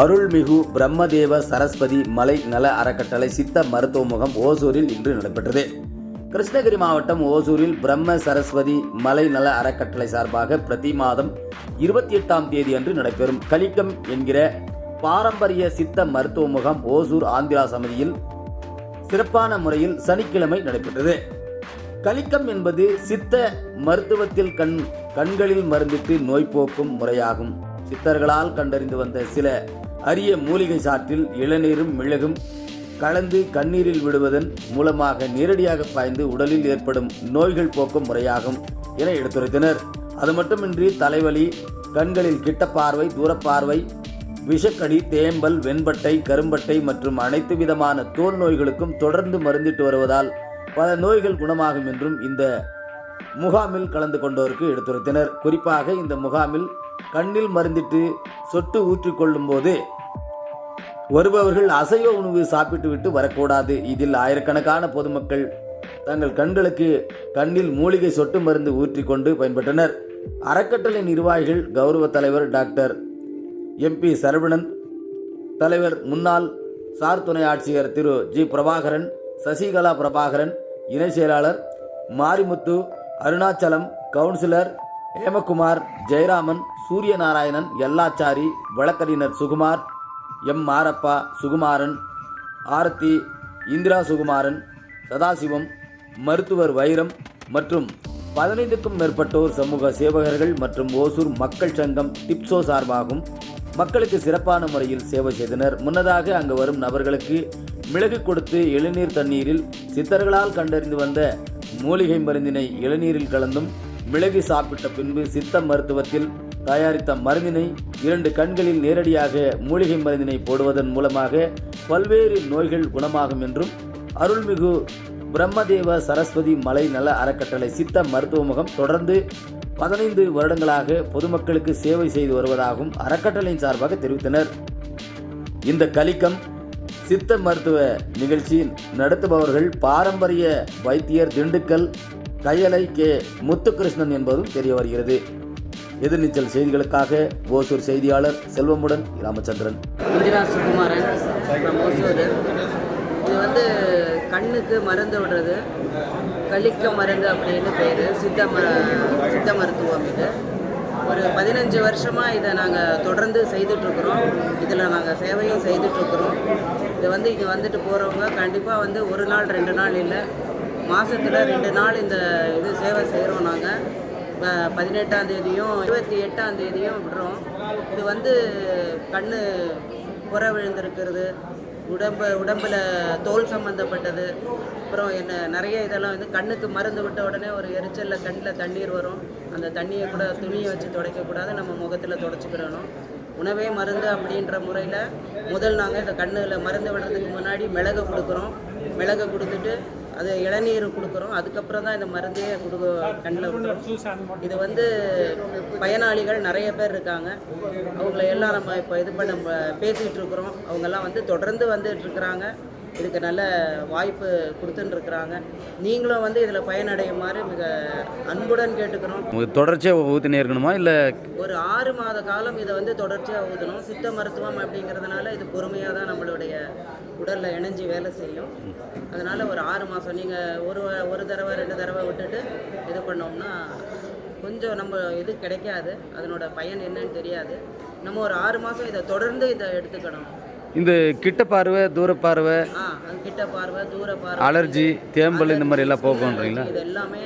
அருள்மிகு பிரம்மதேவ சரஸ்வதி மலை நல அறக்கட்டளை சித்த மருத்துவ முகம் ஓசூரில் இன்று நடைபெற்றது. கிருஷ்ணகிரி மாவட்டம் ஓசூரில் பிரம்ம சரஸ்வதி மலை நல அறக்கட்டளை சார்பாக பிரதி மாதம் இருபத்தி எட்டாம் தேதி அன்று நடைபெறும். கலிக்கம் என்கிற பாரம்பரிய சித்த மருத்துவ முகாம் ஓசூர் ஆந்திரா சமிதியில் சிறப்பான முறையில் சனிக்கிழமை நடைபெற்றது. கலிக்கம் என்பது சித்த மருத்துவத்தில் கண் கண்களில் மருந்திட்டு நோய் போக்கும் முறையாகும். சித்தர்களால் கண்டறிந்து வந்த சில அரிய மூலிகை சாற்றில் இளநீரும் மிளகும் கலந்து கண்ணீரில் விடுவதன் மூலமாக நேரடியாக பாய்ந்து உடலில் ஏற்படும் நோய்கள் போக்கும் முறையாகும் என எடுத்துரைத்தனர். அது மட்டுமின்றி தலைவலி கண்களில் கிட்ட பார்வை தூரப்பார்வை விஷக்கடி தேம்பல் வெண்பட்டை கரும்பட்டை மற்றும் அனைத்து விதமான தோல் நோய்களுக்கும் தொடர்ந்து மருந்திட்டு வருவதால் பல நோய்கள் குணமாகும் என்றும் இந்த முகாமில் கலந்து கொண்டோருக்கு எடுத்துரைத்தனர். குறிப்பாக இந்த முகாமில் கண்ணில் மருந்திட்டு சொட்டு ஊற்றிக்கொள்ளும் போது வருபவர்கள் அசைவ உணவு சாப்பிட்டுவிட்டு வரக்கூடாது. இதில் ஆயிரக்கணக்கான பொதுமக்கள் தங்கள் கண்களுக்கு கண்ணில் மூலிகை சொட்டு மருந்து ஊற்றிக்கொண்டு பயன்பட்டனர் அறக்கட்டளை நிர்வாகிகள் கௌரவ தலைவர் டாக்டர் எம்பி சரவணன் தலைவர் முன்னாள் சார் துணை ஆட்சியர் திரு ஜி பிரபாகரன் சசிகலா பிரபாகரன் இணை செயலாளர் மாரிமுத்து அருணாச்சலம் கவுன்சிலர் ஹேமகுமார் ஜெயராமன் சூரியநாராயணன் எல்லாச்சாரி வழக்கறிஞர் சுகுமார் எம் மாரப்பா சுகுமாரன் ஆரத்தி இந்திரா சுகுமாரன் சதாசிவம் மருத்துவர் வைரம் மற்றும் பதினைந்துக்கும் மேற்பட்டோர் சமூக சேவகர்கள் மற்றும் ஓசூர் மக்கள் சங்கம் டிப்சோ சார்பாகும் மக்களுக்கு சிறப்பான முறையில் சேவை செய்தனர். முன்னதாக அங்கு வரும் நபர்களுக்கு மிளகு கொடுத்து இளநீர் தண்ணீரில் சித்தர்களால் கண்டறிந்து வந்த மூலிகை மருந்தினை இளநீரில் கலந்தும் மிளகு சாப்பிட்ட பின்பு சித்த மருத்துவத்தில் தயாரித்த மருந்தினை இரண்டு கண்களில் நேரடியாக மூலிகை மருந்தினை போடுவதன் மூலமாக பல்வேறு நோய்கள் குணமாகும் என்றும் அருள்மிகு பிரம்மதேவ சரஸ்வதி மலை நல அறக்கட்டளை சித்த மருத்துவ முகம் தொடர்ந்து பதினைந்து வருடங்களாக பொதுமக்களுக்கு சேவை செய்து வருவதாகவும் அறக்கட்டளையின் சார்பாக தெரிவித்தனர். இந்த கலிக்கம் சித்த மருத்துவ நிகழ்ச்சி நடத்துபவர்கள் பாரம்பரிய வைத்தியர் திண்டுக்கல் கையலை கே. முத்துகிருஷ்ணன் என்பதும் தெரிய வருகிறது. எதிர்நீச்சல் செய்திகளுக்காக ஓசூர் செய்தியாளர் செல்வமுடன் ராமச்சந்திரன். சுகுமாரன் இது வந்து கண்ணுக்கு மருந்து விடுறது. கலிக்க மருந்து அப்படின்னு பேர். சித்த ம சித்த மருத்துவம் இது. ஒரு பதினஞ்சு வருஷமாக இதை நாங்கள் தொடர்ந்து செய்துட்ருக்குறோம் இதில் நாங்கள் சேவையும் செய்துட்ருக்குறோம் இது வந்து இங்கே வந்துட்டு போகிறவங்க கண்டிப்பாக வந்து ஒரு நாள் ரெண்டு நாள் இல்லை மாதத்தில் ரெண்டு நாள் இந்த இது சேவை செய்கிறோம் நாங்கள் பதினெட்டாம் தேதியும் இருபத்தி எட்டாம் தேதியும் விடுறோம். இது வந்து கண் புற விழுந்திருக்கிறது உடம்பு உடம்புல தோல் சம்மந்தப்பட்டது அப்புறம் என்ன நிறைய இதெல்லாம் வந்து கண்ணுக்கு மருந்து விட்ட உடனே ஒரு எரிச்சலில் கண்ணில் தண்ணீர் வரும். அந்த தண்ணியை கூட துணியை வச்சு துடைக்கக்கூடாது. நம்ம முகத்தில் துடைச்சிக்கிடணும். உணவே மருந்து அப்படின்ற முறையில் முதல் நாங்கள் இந்த கண்ணில் மருந்து விடுறதுக்கு முன்னாடி மிளகு கொடுக்குறோம். மிளகு கொடுத்துட்டு அது இளநீர் கொடுக்குறோம். அதுக்கப்புறம் தான் இந்த மருந்தே கொடுக்க கண்ணில் இது வந்து பயனாளிகள் நிறைய பேர் இருக்காங்க. அவங்கள எல்லாம் நம்ம இப்போ இது பண்ண பேசிகிட்டு இருக்கிறோம். அவங்கெல்லாம் வந்து தொடர்ந்து வந்துட்டு இருக்கிறாங்க. இதுக்கு நல்ல வாய்ப்பு கொடுத்துன்னு இருக்கிறாங்க நீங்களும் வந்து இதில் பயனடையுமாறு மிக அன்புடன் கேட்டுக்கிறோம். தொடர்ச்சியாக ஊற்றினே இருக்கணுமா இல்லை ஒரு ஆறு மாத காலம் இதை வந்து தொடர்ச்சியாக ஊற்றணும் சித்த மருத்துவம் அப்படிங்கிறதுனால இது பொறுமையாக தான் நம்மளுடைய உடலில் இணைஞ்சு வேலை செய்யும். அதனால் ஒரு ஆறு மாதம் நீங்கள் ஒரு ஒரு தடவை ரெண்டு தடவை விட்டுட்டு இது பண்ணோம்னா கொஞ்சம் நம்ம இது கிடைக்காது. அதனோட பயன் என்னன்னு தெரியாது. நம்ம ஒரு ஆறு மாதம் இதை தொடர்ந்து இதை எடுத்துக்கணும். இந்த கிட்ட பார்வை தூர பார்வை கிட்ட பார்வை தூர பார்வை. அலர்ஜி தேம்பல் இந்த மாதிரி எல்லாம் போகுன்றீங்களா இது எல்லாமே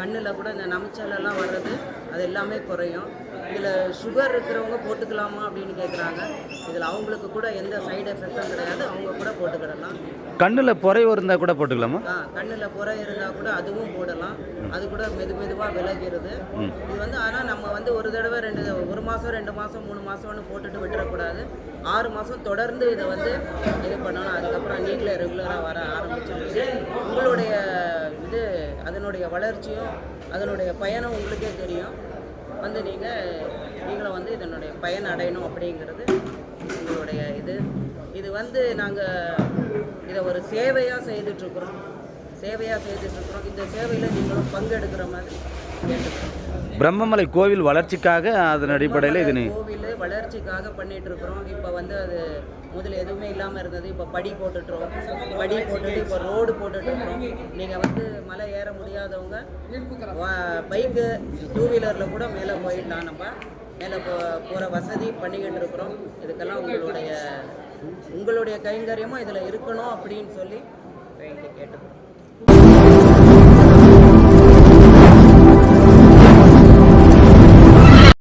கண்ணில் கூட இந்த நமைச்சல் எல்லாம் வர்றது அது எல்லாமே குறையும். இதில் சுகர் இருக்கிறவங்க போட்டுக்கலாமா அப்படின்னு கேட்குறாங்க இதில் அவங்களுக்கு கூட எந்த சைடு எஃபெக்டும் கிடையாது. அவங்க கூட போட்டுக்கிடலாம். கண்ணில் புறைவு இருந்தால் கூட போட்டுக்கலாமா? ஆ கண்ணில் புறை இருந்தால் கூட அதுவும் போடலாம். அது கூட மெது மெதுவாக விலகிருது. இது வந்து ஆனால் நம்ம வந்து ஒரு தடவை ரெண்டு ஒரு மாதம் ரெண்டு மாதம் மூணு மாதம்னு போட்டுட்டு விட்டுறக்கூடாது. ஆறு மாதம் தொடர்ந்து இதை வந்து இது பண்ணணும். அதுக்கப்புறம் நீங்களே ரெகுலராக வர ஆரம்பிச்சிருச்சு உங்களுடைய இது அதனுடைய வளர்ச்சியும் அதனுடைய பயனும் உங்களுக்கே தெரியும். வந்து நீங்கள் நீங்களும் வந்து இதனுடைய பயன் அடையணும் அப்படிங்கிறது உங்களுடைய இது. இது வந்து நாங்கள் இதை ஒரு சேவையாக செய்துட்ருக்குறோம். சேவையாக செய்துட்டு இருக்கிறோம் இந்த சேவையில் நீங்களும் பங்கெடுக்கிற மாதிரி பிரம்மமலை கோவில் வளர்ச்சிக்காக அதன் அடிப்படையில் இது கோவில் வளர்ச்சிக்காக பண்ணிட்டு இருக்கிறோம் இப்போ வந்து அது முதல்ல எதுவுமே இல்லாமல் இருந்தது. இப்போ படி போட்டுட்ருக்கோம் படி போட்டுட்டு இப்போ ரோடு போட்டுட்டுருக்கோம். நீங்கள் வந்து மலை ஏற முடியாதவங்க பைக்கு டூ வீலரில் கூட மேலே போயிடலாம் நம்ம. மேலே போ போகிற வசதி பண்ணிக்கிட்டு இருக்கிறோம். இதுக்கெல்லாம் உங்களுடைய உங்களுடைய கைங்கரியமும் இதில் இருக்கணும் அப்படின்னு சொல்லி கேட்டுக்கிறோம்.